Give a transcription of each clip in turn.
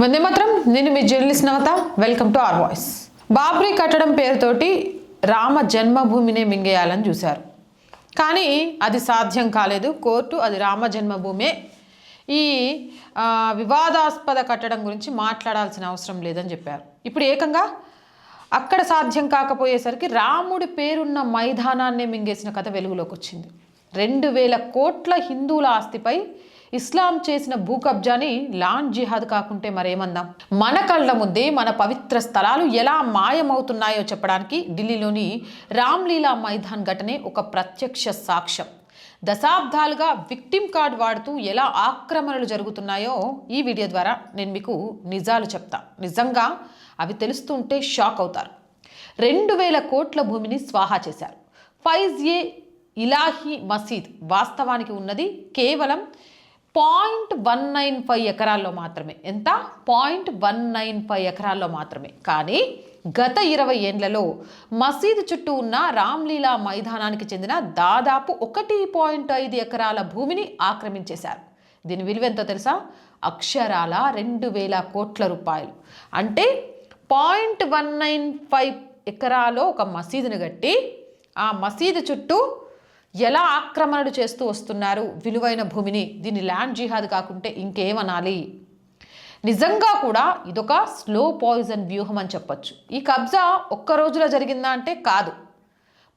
వందే మాత్రం. నేను మీ journalist Navatha. Welcome to R voice. Babri కట్టడం పేరుతోటి రామ జన్మభూమినే మింగేయాలని చూశారు. కానీ అది సాధ్యం కాలేదు. కోర్టు అది రామ జన్మభూమే. ఈ వివాదాస్పద కట్టడం గురించి మాట్లాడాల్సిన అవసరం లేదని చెప్పారు. ఇప్పుడు ఏకంగా అక్కడ సాధ్యం కాకపోయేసరికి రాముడి పేరున్న మైదానాన్నే మింగేసిన కథ వెలుగులోకి వచ్చింది. రెండు వేల కోట్ల హిందువుల ఆస్తిపై ఇస్లాం చేసిన భూ కబ్జాని లాండ్ జిహాద్ కాకుంటే మరేమందాం? మన కళ్ళ ముందే మన పవిత్ర స్థలాలు ఎలా మాయమవుతున్నాయో చెప్పడానికి ఢిల్లీలోని రామ్లీలా మైదాన్ ఘటనే ఒక ప్రత్యక్ష సాక్ష్యం. దశాబ్దాలుగా విక్టిమ్ కార్డ్ వాడుతూ ఎలా ఆక్రమణలు జరుగుతున్నాయో ఈ వీడియో ద్వారా నేను మీకు నిజాలు చెప్తా. నిజంగా అవి తెలుస్తుంటే షాక్ అవుతారు. రెండు వేల కోట్ల భూమిని స్వాహా చేశారు. ఫైజ్ ఏ ఇలాహీ మసీద్ వాస్తవానికి ఉన్నది కేవలం పాయింట్ వన్ నైన్ ఫైవ్ ఎకరాల్లో మాత్రమే. ఎంత? పాయింట్ వన్ నైన్ ఫైవ్ ఎకరాల్లో మాత్రమే. కానీ గత ఇరవై ఏండ్లలో మసీదు చుట్టూ ఉన్న రామ్లీలా మైదానానికి చెందిన దాదాపు ఒకటి పాయింట్ ఐదు ఎకరాల భూమిని ఆక్రమించేశారు. దీని విలువ ఎంతో తెలుసా? అక్షరాల రెండు వేల కోట్ల రూపాయలు. అంటే పాయింట్ వన్ నైన్ ఫైవ్ ఎకరాలో ఒక మసీదును కట్టి ఆ మసీదు చుట్టూ ఎలా ఆక్రమణలు చేస్తూ వస్తున్నారు? విలువైన భూమిని దీన్ని ల్యాండ్ జిహాద్ కాకుంటే ఇంకేమనాలి? నిజంగా కూడా ఇదొక స్లో పాయిజన్ వ్యూహం అని చెప్పచ్చు. ఈ కబ్జా ఒక్క రోజులో జరిగిందా అంటే కాదు.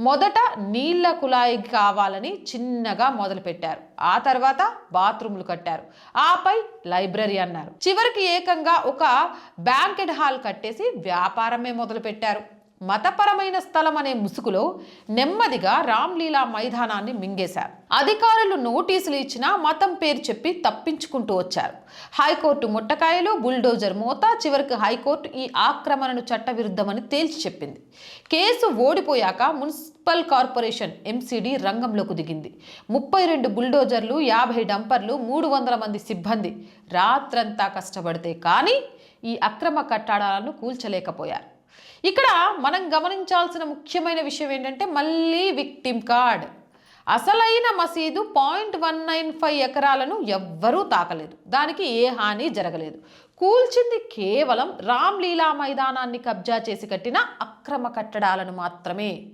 మొదట నీళ్ళ కుళాయి కావాలని చిన్నగా మొదలుపెట్టారు. ఆ తర్వాత బాత్రూమ్లు కట్టారు. ఆపై లైబ్రరీ అన్నారు. చివరికి ఏకంగా ఒక బ్యాంకెట్ హాల్ కట్టేసి వ్యాపారమే మొదలుపెట్టారు. మతపరమైన స్థలం అనే ముసుగులో నెమ్మదిగా రామ్లీలా మైదానాన్ని మింగేశారు. అధికారులు నోటీసులు ఇచ్చినా మతం పేరు చెప్పి తప్పించుకుంటూ వచ్చారు. హైకోర్టు ముట్టకాయలు బుల్డోజర్ మోత చివరికి హైకోర్టు ఈ ఆక్రమణను చట్టవిరుద్ధమని తేల్చి చెప్పింది. కేసు ఓడిపోయాక మున్సిపల్ కార్పొరేషన్ ఎంసీడీ రంగంలోకి దిగింది. ముప్పై రెండు బుల్డోజర్లు యాభై డంపర్లు మూడు వందల మంది సిబ్బంది రాత్రంతా కష్టపడితే కానీ ఈ అక్రమ కట్టడాలను కూల్చలేకపోయారు. ఇక్కడ మనం గమనించాల్సిన ముఖ్యమైన విషయం ఏంటంటే మళ్ళీ విక్టిమ్ కార్డ్. అసలైన మసీదు పాయింట్ వన్ నైన్ ఫైవ్ ఎకరాలను ఎవ్వరూ తాకలేదు. దానికి ఏ హాని జరగలేదు. కూల్చింది కేవలం రామ్లీలా మైదానాన్ని కబ్జా చేసి కట్టిన అక్రమ కట్టడాలను మాత్రమే.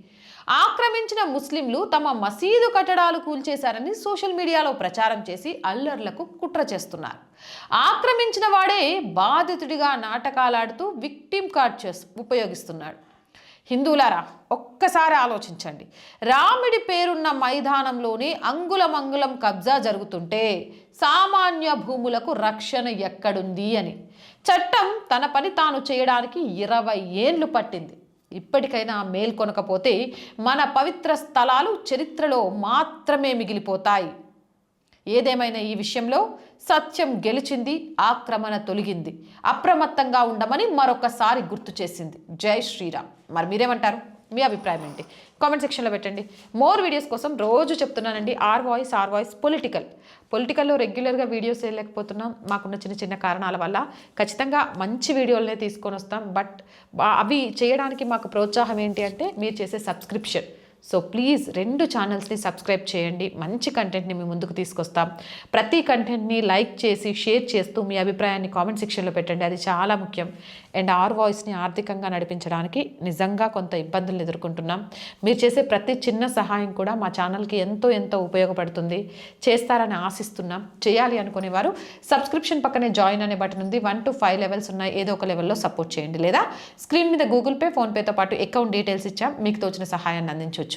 ఆక్రమించిన ముస్లింలు తమ మసీదు కట్టడాలు కూల్చేశారని సోషల్ మీడియాలో ప్రచారం చేసి అల్లర్లకు కుట్ర చేస్తున్నారు. ఆక్రమించిన వాడే బాధితుడిగా నాటకాలాడుతూ విక్టిమ్ కార్డ్ చేసు ఉపయోగిస్తున్నాడు. హిందువులారా ఒక్కసారి ఆలోచించండి. రాముడి పేరున్న మైదానంలోనే అంగుళం అంగుళం కబ్జా జరుగుతుంటే సామాన్య భూములకు రక్షణ ఎక్కడుంది అని. చట్టం తన పని తాను చేయడానికి ఇరవై ఏండ్లు పట్టింది. ఇప్పటికైనా మేల్కొనకపోతే మన పవిత్ర స్థలాలు చరిత్రలో మాత్రమే మిగిలిపోతాయి. ఏదేమైనా ఈ విషయంలో సత్యం గెలిచింది ఆక్రమణ తొలగింది అప్రమత్తంగా ఉండమని మరొకసారి గుర్తు చేసింది. జై శ్రీరామ్. మరి మీరేమంటారు? మీ అభిప్రాయం ఏంటి? కామెంట్ సెక్షన్లో పెట్టండి. మోర్ వీడియోస్ కోసం రోజు చెప్తున్నానండి R voice R voice political. పొలిటికల్లో రెగ్యులర్గా వీడియోస్ వేయలేకపోతున్నాం మాకున్న చిన్న చిన్న కారణాల వల్ల ఖచ్చితంగా మంచి వీడియోలనే తీసుకొని వస్తాం. బట్ అవి చేయడానికి మాకు ప్రోత్సాహం ఏంటి అంటే మీరు చేసే సబ్స్క్రిప్షన్. సో ప్లీజ్ రెండు ఛానల్స్ని సబ్స్క్రైబ్ చేయండి. మంచి కంటెంట్ని మీ ముందుకు తీసుకొస్తాం. ప్రతి కంటెంట్ని లైక్ చేసి షేర్ చేస్తూ మీ అభిప్రాయాన్ని కామెంట్ సెక్షన్లో పెట్టండి. అది చాలా ముఖ్యం. అండ్ ఆర్ వాయిస్ని ఆర్థికంగా నడిపించడానికి నిజంగా కొంత ఇబ్బందులు ఎదుర్కొంటున్నాం. మీరు చేసే ప్రతి చిన్న సహాయం కూడా మా ఛానల్కి ఎంతో ఎంతో ఉపయోగపడుతుంది. చేస్తారని ఆశిస్తున్నాం. చేయాలి అనుకునే వారు సబ్స్క్రిప్షన్ పక్కనే జాయిన్ అనే బటన్ ఉంది. వన్ టు ఫైవ్ లెవెల్స్ ఉన్నాయి. ఏదో ఒక లెవెల్లో సపోర్ట్ చేయండి. లేదా స్క్రీన్ మీద గూగుల్ పే ఫోన్పేతో పాటు అకౌంట్ డీటెయిల్స్ ఇచ్చాం. మీకు తోచిన సహాయాన్ని అందించవచ్చు.